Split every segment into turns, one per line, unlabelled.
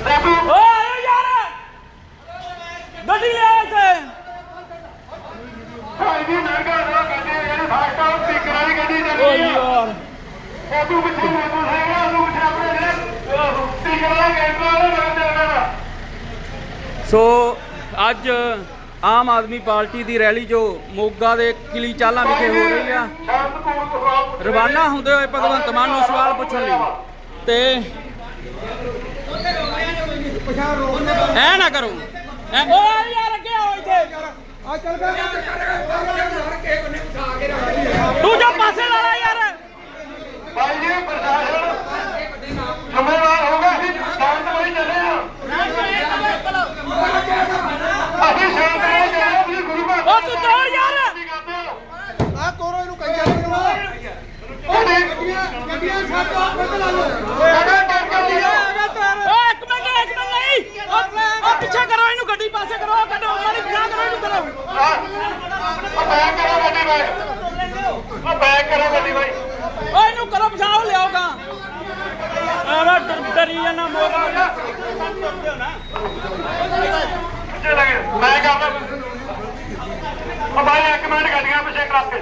ਓਏ ਆਇਓ ਯਾਰ। ਗੱਡੀ ਲੈ ਇੱਥੇ। ਓ ਯਾਰ। ਸੋ ਅੱਜ ਆਮ ਆਦਮੀ ਪਾਰਟੀ ਦੀ ਰੈਲੀ ਜੋ ਮੋਗਾ ਦੇ ਕਿਲੀ ਚਾਲਾ ਵਿਖੇ ਹੋ ਰਹੀ ਆ। ਰਵਾਨਾ ਹੁੰਦੇ ਹੋਏ ਭਗਵੰਤ ਮਾਨ ਨੂੰ ਸਵਾਲ ਪੁੱਛਣ ਲਈ। ਤੇ ਐ ਨਾ ਕਰੋ। ਐ ਓ ਯਾਰ ਅੱਗੇ ਆਓ ਇੱਥੇ। ਤੂੰ ਜਾ ਪਾਸੇ ਲਾ ਲੈ ਯਾਰ।
ਜ਼ਿੰਮੇਵਾਰ ਹੋਗਾ ਅਸੀਂ ਸ਼ਾਂਤ ਵਈ ਚੱਲੇ ਆ। ਅਸੀਂ ਸ਼ਾਂਤ ਵਈ ਚੱਲੇ ਆ ਤੁਸੀਂ ਗੁਰੂ ਘਰ
ਓ ਤੂੰ ਤੋੜ ਯਾਰ।
ਆ ਤੋਰੋ ਇਹਨੂੰ ਕੰਜਾ ਲਗਵਾ ਗੱਡੀਆਂ ਗੱਡੀਆਂ ਛੱਡ ਦੋ ਬੰਦ ਲਾ ਲਓ
ਅਗਰ ਟੱਕਰ ਲਿਆ
ਓ ਇੱਕ ਮਿੰਟ ਇੱਕ ਮਿੰਟ ਨਹੀਂ ਓ ਓ ਪਿੱਛੇ ਕਰੋ ਇਹਨੂੰ ਗੱਡੀ ਪਾਸੇ ਕਰੋ ਕੱਢੋ ਮਾਰੀ ਪਿੱਛਾ ਕਰੋ ਇਹਨੂੰ ਕਰੋ।
ਉਹ ਬੈਕ ਕਰੋ ਗੱਡੀ ਬਾਈ। ਉਹ ਬੈਕ ਕਰੋ ਗੱਡੀ ਬਾਈ।
ਓ ਇਹਨੂੰ ਕਰੋ ਪਿਛਾਂ ਉਹ ਲਿਆਓਗਾ ਆਰਾ ਡਰੀ ਜਾਣਾ ਮੋਗਾ
ਪਿੱਛੇ ਲੱਗੇ ਮੈਂ ਕਰਦਾ ਉਹ ਬਾਈ ਇੱਕ ਮਿੰਟ ਗੱਡੀਆਂ ਪਿੱਛੇ ਕਰਾ ਕੇ।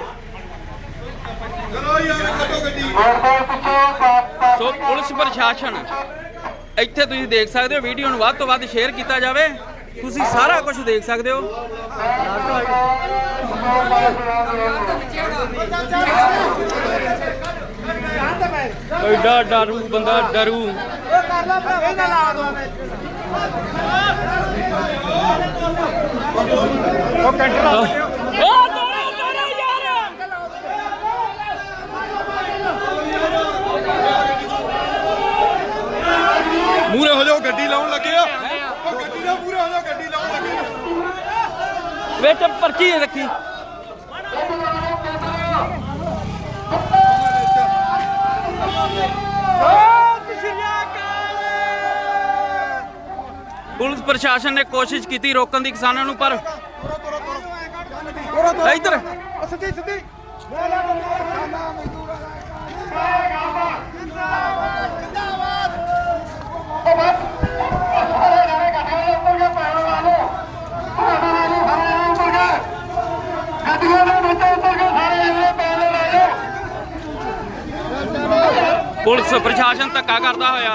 ਚਲੋ ਯਾਰ ਕੱਢੋ ਗੱਡੀ।
ਹੋਰ ਹੋਰ ਪਿੱਛੇ ਪਾਸ
ਸੋ ਪੁਲਿਸ ਪ੍ਰਸ਼ਾਸਨ ਇੱਥੇ ਤੁਸੀਂ ਦੇਖ ਸਕਦੇ ਹੋ ਵੀਡੀਓ ਨੂੰ ਵੱਧ ਤੋਂ ਵੱਧ ਸ਼ੇਅਰ ਕੀਤਾ ਜਾਵੇ। ਤੁਸੀਂ ਸਾਰਾ ਕੁਝ ਦੇਖ ਸਕਦੇ ਹੋ। ਐਡਾ ਡਰੂ ਬੰਦਾ ਡਰੂ।
ਇਹਨਾਂ ਲਾ ਦੋ ਉਹ ਕੈਂਟਰ ਲਾ
ਓ ਤੋੜੋ ਤੋੜੋ ਯਾਰ।
ਮੂਰੇ ਹੋ ਜਾਓ ਗੱਡੀ ਲਾਉਣ ਲੱਗੇ ਆ ਉਹ ਗੱਡੀ ਦਾ ਮੂਰੇ ਹੋ ਜਾਓ ਗੱਡੀ ਲਾਉਣ ਲੱਗੇ ਆ
ਵਿੱਚ ਪਰਚੀ ਰੱਖੀ। ਪੁਲਿਸ ਪ੍ਰਸ਼ਾਸਨ ਨੇ ਕੋਸ਼ਿਸ਼ ਕੀਤੀ ਰੋਕਣ ਦੀ ਕਿਸਾਨਾਂ ਨੂੰ ਪਰ ਇੱਧਰ।
ਸਿੱਧੀ ਸਿੱਧੀ
ਸਾਰੇ ਜਾਣੇ ਗੱਡੀਆਂ ਦੇ ਉੱਪਰ ਕੇ ਪੈਰ ਲਾ ਲਓ ਤੁਹਾਡੇ ਨਾਲ ਹੀ ਸਾਰੇ ਜਾਣੇ ਉੱਪਰ ਕੇ ਗੱਡੀਆਂ ਦੇ ਵਿੱਚ ਉੱਪਰ ਕੇ ਸਾਰੇ ਜਾਣੇ ਪੈਰ ਲਾ ਲਓ
ਪੁਲਿਸ ਪ੍ਰਸ਼ਾਸਨ ਧੱਕਾ ਕਰਦਾ ਹੋਇਆ।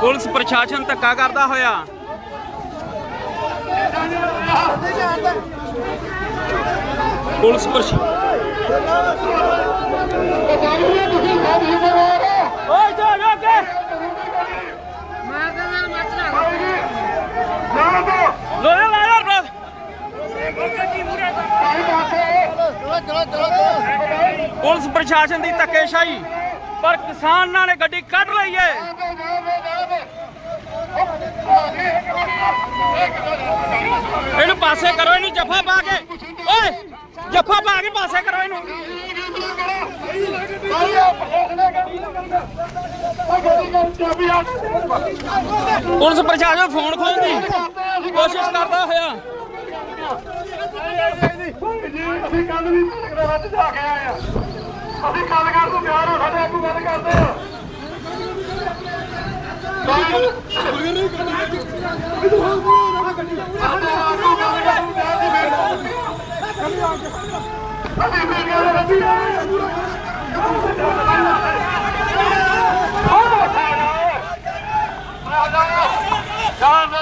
ਪੁਲਿਸ ਪ੍ਰਸ਼ਾਸਨ ਧੱਕਾ ਕਰਦਾ ਹੋਇਆ। ਪੁਲਿਸ ਪ੍ਰਸ਼ਾਸਨ
ਸਾਰੀਆਂ ਤੁਸੀਂ ਸਭ ਜ਼ਿੰਮੇਵਾਰ ਹੋ
ਓਏ ਜਾ ਜਾ ਕੇ
ਜਾਣ ਦੋ
ਲੋ ਲੈ ਲੈ ਯਾਰ ਬਸ।
ਭਾਈ ਪਾਸੇ
ਪੁਲਿਸ ਪ੍ਰਸ਼ਾਸਨ ਦੀ ਧੱਕੇਸ਼ਾਹੀ ਪਰ ਕਿਸਾਨ ਨੇ ਗੱਡੀ ਕੱਢ ਲਈ ਏ ਇਹਨੂੰ ਪਾਸੇ ਕਰੋ ਇਹਨੂੰ ਜੱਫਾ ਪਾ ਕੇ ਓਏ ਜੱਫਾ ਪਾ ਕੇ ਪਾਸੇ ਕਰੋ ਇਹਨੂੰ ਪੁਲਿਸ ਪ੍ਰਸ਼ਾਸਨ ਫੋਨ ਖੋਲਣ ਦੀ ਕੋਸ਼ਿਸ਼ ਕਰਦਾ ਹੋਇਆ
ਅਸੀਂ ਕੱਲ ਵੀ ਜਾ ਕੇ ਆਏ ਆ ਅਸੀਂ ਗੱਲ ਕਰ ਤੋਂ ਪਿਆਰ ਹੋ ਸਾਡੇ ਆਗੂ ਗੱਲ ਕਰਦੇ ਆ। ਕਰਨ ਨੂੰ ਦੀ ਅਸੀਂ ਮੀਡੀਆ ਦੇ। ਆਏ ਆ ਜਾਨ